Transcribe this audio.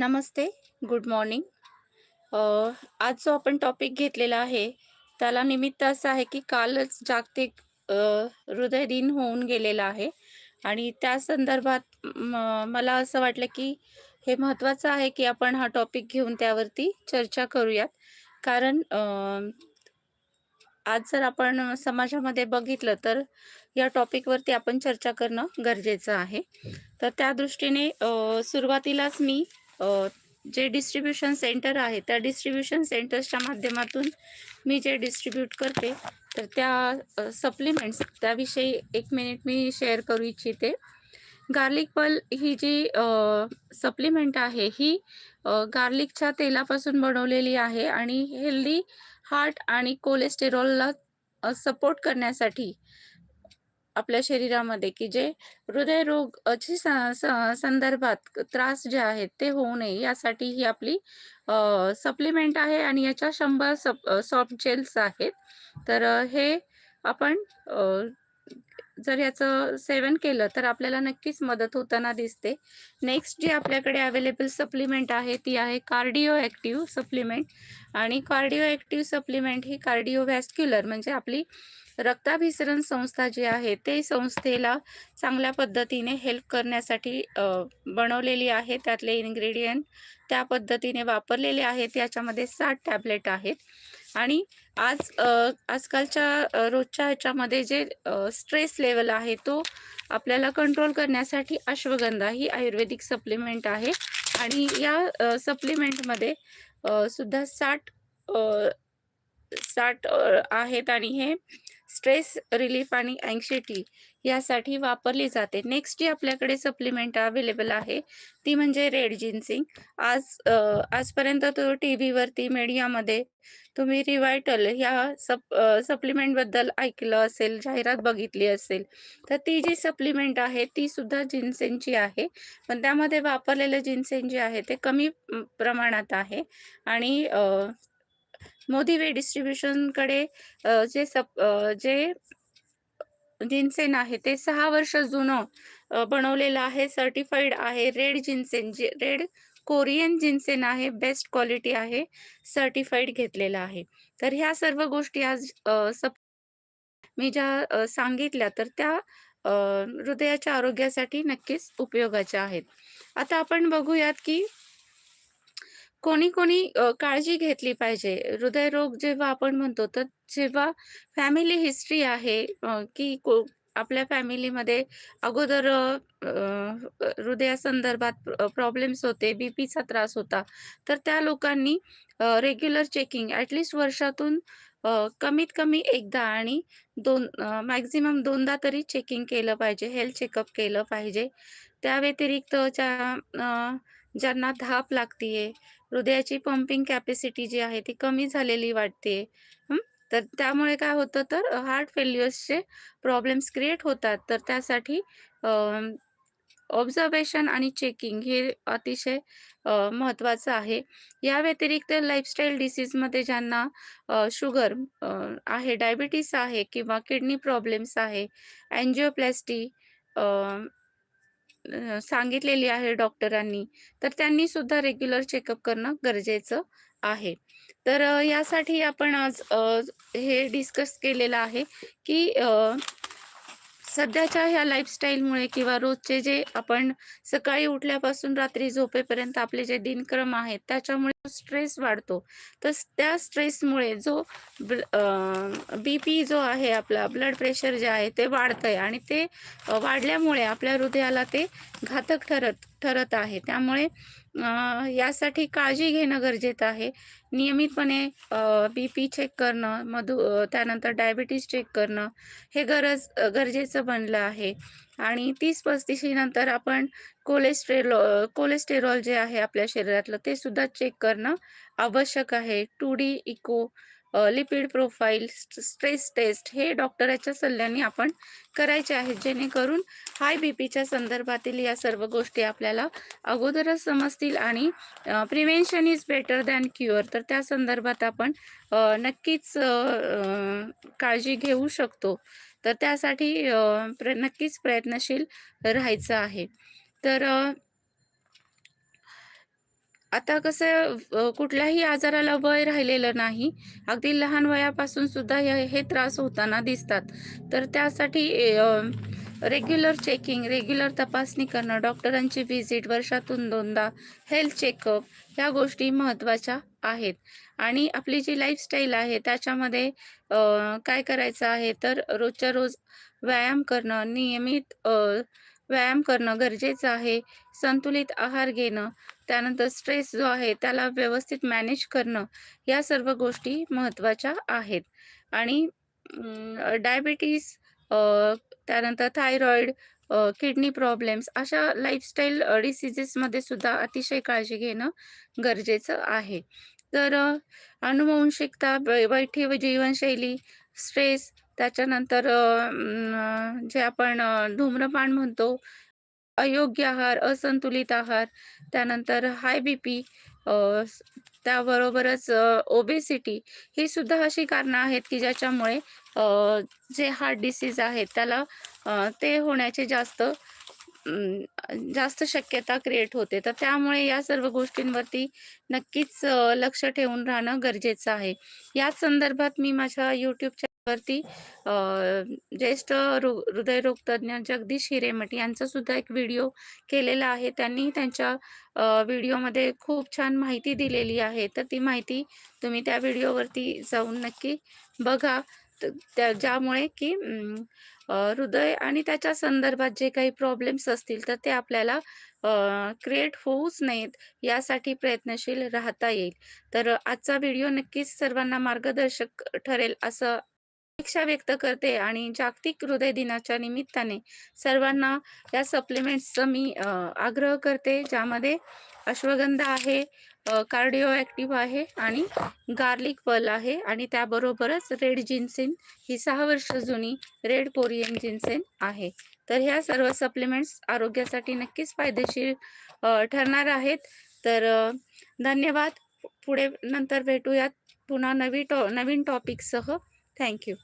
नमस्ते, good morning. आज जो आपण टॉपिक घेतलेला आहे, त्याला निमित्त असं आहे की कालच जागतिक हृदय दिन होऊन गेलेला आहे आणि त्या संदर्भात म मला असं वाटलं की हे महत्त्वाचं आहे की आपण हा टॉपिक घेऊन त्यावरती चर्चा करूयात. कारण आज जर आपण समाजामध्ये बघितलं तर या टॉपिकवरती आपण चर्चा करणं गरजेचं आहे. तर त्या दृष्टीने सुरुवातीलाच मी जे डिस्ट्रीब्युशन सेंटर आहे, त्या डिस्ट्रीब्युशन सेंटर्सच्या माध्यमातून मी जे डिस्ट्रीब्यूट करते, तर त्या सप्लिमेंट्स त्याविषयी एक मिनिट मी शेअर करू इच्छिते. गार्लिक पल ही जी सप्लिमेंट आहे, ही गार्लिकच्या तेलापासून बनवलेली आहे आणि हेल्दी हार्ट आणि कोलेस्टेरॉलला सपोर्ट करण्यासाठी आपल्या शरीरामध्ये की जे हृदयरोग स संदर्भात त्रास जे आहेत ते होऊ नये यासाठी ही आपली सप्लिमेंट आहे आणि याच्या शंभर सप सॉफ्ट जेल्स आहेत. तर हे आपण जर याचं सेवन केलं तर आपल्याला नक्कीच मदत होताना दिसते. नेक्स्ट जी आपल्याकडे अवेलेबल सप्लिमेंट आहे ती आहे कार्डिओ ॲक्टिव्ह सप्लिमेंट आणि कार्डिओ ॲक्टिव्ह सप्लिमेंट ही कार्डिओव्हॅस्क्युलर म्हणजे आपली रक्ताभिसरण संस्था जी आहे, ते संस्थेला चांगल्या पद्धतीने हेल्प करण्यासाठी बनवलेली आहे. त्यातले इन्ग्रेडियंट त्या पद्धतीने वापरलेले आहेत. याच्यामध्ये साठ टॅबलेट आहेत आणि आज आजकालच्या रोजच्या ह्याच्यामध्ये जे स्ट्रेस लेवल आहे, तो आपल्याला कंट्रोल करण्यासाठी अश्वगंधा ही आयुर्वेदिक सप्लिमेंट आहे. आणि या सप्लिमेंटमध्ये सुद्धा साठ साठ आहेत आणि हे स्ट्रेस रिलीफ आणि अँक्साइटी यासाठी वापरली जाते. नेक्स्ट जी आपल्याकडे सप्लिमेंट अवेलेबल आहे, ती म्हणजे रेड जिन्सिंग. आज आजपर्यंत तो टी व्हीवरती मीडियामध्ये तुम्ही रिवायटल ह्या सप सप्लिमेंटबद्दल ऐकलं असेल, जाहिरात बघितली असेल. तर ती जी सप्लिमेंट आहे, ती सुद्धा जिन्सेनची आहे. पण त्यामध्ये वापरलेलं जिन्सेन जे आहे, ते कमी प्रमाणात आहे आणि मोदी वे डिस्ट्रिब्युशनकडे जे सप जे जिन्सेन आहे, ते सहा वर्ष जुनं बनवलेलं आहे, सर्टिफाईड आहे. रेड जिन्सेन जे रेड कोरियन जिन्सेन आहे, बेस्ट क्वालिटी आहे, सर्टिफाईड घेतलेलं आहे. तर ह्या सर्व गोष्टी आज सप मी ज्या सांगितल्या तर त्या हृदयाच्या आरोग्यासाठी नक्कीच उपयोगाच्या आहेत. आता आपण बघूयात की कोणी-कोणी अ, काळजी घेतली पाहिजे. हृदयरोग जेव्हा आपण म्हणतो, तर जेव्हा फॅमिली हिस्ट्री आहे अ, की को आपल्या फॅमिलीमध्ये अगोदर अ, अ, हृदयासंदर्भात अ, प्रॉब्लेम्स होते, बीपीचा त्रास होता, तर त्या लोकांनी अ, रेग्युलर चेकिंग ॲट वर्षातून अ, कमीत कमी एकदा आणि दोन अ, मॅक्सिमम दोनदा तरी चेकिंग केलं पाहिजे, हेल्थ चेकअप केलं पाहिजे. त्या व्यतिरिक्त ज्या अ, ज्यांना धाप लागतीये, हृदयाची पंपिंग कॅपॅसिटी जी आहे ती कमी झालेली वाटते. तर त्यामुळे काय होतं तर हार्ट फेल्युअर्सचे प्रॉब्लेम्स क्रिएट होतात. तर त्यासाठी ऑब्झर्वेशन आणि चेकिंग हे अतिशय महत्त्वाचं आहे. या व्यतिरिक्त लाईफस्टाईल डिसीजमध्ये ज्यांना शुगर आहे, डायबिटीस आहे किंवा किडनी प्रॉब्लेम्स आहे, अँजिओप्लॅस्टी सांगितलेली आहे डॉक्टरांनी, तर त्यांनी सुद्धा रेग्युलर चेकअप करणं गरजेचं आहे. तर यासाठी आपण आज हे डिस्कस केलेलं आहे, की सध्याच्या ह्या लाईफस्टाईलमुळे किंवा रोजचे जे आपण सकाळी उठल्यापासून रात्री झोपेपर्यंत आपले जे दिनक्रम आहेत, त्याच्यामुळे स्ट्रेस वाढतो. तर त्या स्ट्रेसमुळे जो ब्ल पी जो आहे आपला, ब्लड प्रेशर जे आहे ते वाढतंय आणि ते वाढल्यामुळे आपल्या हृदयाला ते घातक ठरत ठरत आहे. त्यामुळे यासाठी काळजी घेणं गरजेचं आहे. नियमितपणे बी पी चेक करणं, मधु त्यानंतर डायबिटीज चेक करणं, हे गरज गरजेचं बनलं आहे आणि 30-35 नंतर आपण कोलेस्टेरॉल कोलेस्टेरॉल जे आहे आपल्या शरीरातलं, ते सुद्धा चेक करणं आवश्यक आहे. Two D echo, lipid profile stress test हे डॉक्टराच्या सल्ल्याने आपण करायचे आहेत, जेणेकरून हाय बी पीच्या संदर्भातील या सर्व गोष्टी आपल्याला अगोदरच समजतील आणि prevention is better than cure. तर त्या संदर्भात आपण नक्कीच काळजी घेऊ शकतो. तर त्यासाठी प्र नक्कीच प्रयत्नशील राहायचं आहे. तर आता कसं कुठल्याही आजाराला वय राहिलेलं नाही. अगदी लहान वयापासून सुद्धा हे त्रास होताना दिसतात. तर त्यासाठी रेग्युलर चेकिंग, रेग्युलर तपासणी करणं, डॉक्टरांची व्हिजिट वर्षातून दोनदा हेल्थ चेकअप ह्या गोष्टी महत्त्वाच्या आहेत. आणि आपली जी लाईफस्टाईल आहे त्याच्यामध्ये काय करायचं आहे तर रोजच्या रोज व्यायाम करणं, नियमित व्यायाम करणं गरजेचं आहे. संतुलित आहार घेणं, त्यानंतर स्ट्रेस जो आहे त्याला व्यवस्थित मॅनेज करणं, या सर्व गोष्टी महत्त्वाच्या आहेत. आणि डायबिटीज त्यानंतर थायरॉईड, किडनी प्रॉब्लेम्स अशा लाईफस्टाईल डिसिजेसमध्ये सुद्धा अतिशय काळजी घेणं गरजेचं आहे. तर अनुवंशिकता, वैठी बैठी जीवनशैली, स्ट्रेस त्याच्यानंतर जे आपण धूम्रपान म्हणतो, अयोग्य आहार, असंतुलित आहार, त्यानंतर हाय बीपी पी त्याबरोबरच ओबेसिटी ही सुद्धा अशी कारणं आहेत, की ज्याच्यामुळे जे हार्ट डिसीज आहेत त्याला ते होण्याचे जास्त जास्त शक्यता क्रिएट होते. तर त्यामुळे या सर्व गोष्टींवरती नक्कीच लक्ष ठेवून राहणं गरजेचं आहे. याच संदर्भात मी माझ्या YouTube वरती ज्येष्ठ रु हृदयरोग जगदीश हिरेमठ यांचा सुद्धा एक व्हिडिओ केलेला आहे. त्यांनी त्यांच्या व्हिडिओमध्ये खूप छान माहिती दिलेली आहे. तर ती माहिती तुम्ही त्या व्हिडिओवरती जाऊन नक्की बघा. त्या ज्यामुळे की हृदय आणि त्याच्या संदर्भात जे काही प्रॉब्लेम्स असतील तर ते आपल्याला क्रिएट होऊच नयेत यासाठी प्रयत्नशील राहता येईल. तर आजचा व्हिडिओ नक्कीच सर्वांना मार्गदर्शक ठरेल असं अपेक्षा व्यक्त करते आणि जागतिक हृदय दिनाच्या निमित्ताने सर्वांना या सप्लिमेंट्सचा मी आग्रह करते. ज्यामध्ये अश्वगंधा आहे, कार्डिओ ॲक्टिव्ह आहे आणि गार्लिक पल आहे आणि त्याबरोबरच रेड जिन्सेन ही सहा वर्ष जुनी रेड कोरियन जिन्सेन आहे. तर ह्या सर्व सप्लिमेंट्स आरोग्यासाठी नक्कीच फायदेशीर ठरणार आहेत. तर धन्यवाद. पुढे नंतर भेटूयात पुन्हा नवी टॉ नवीन टॉपिकसह. थँक्यू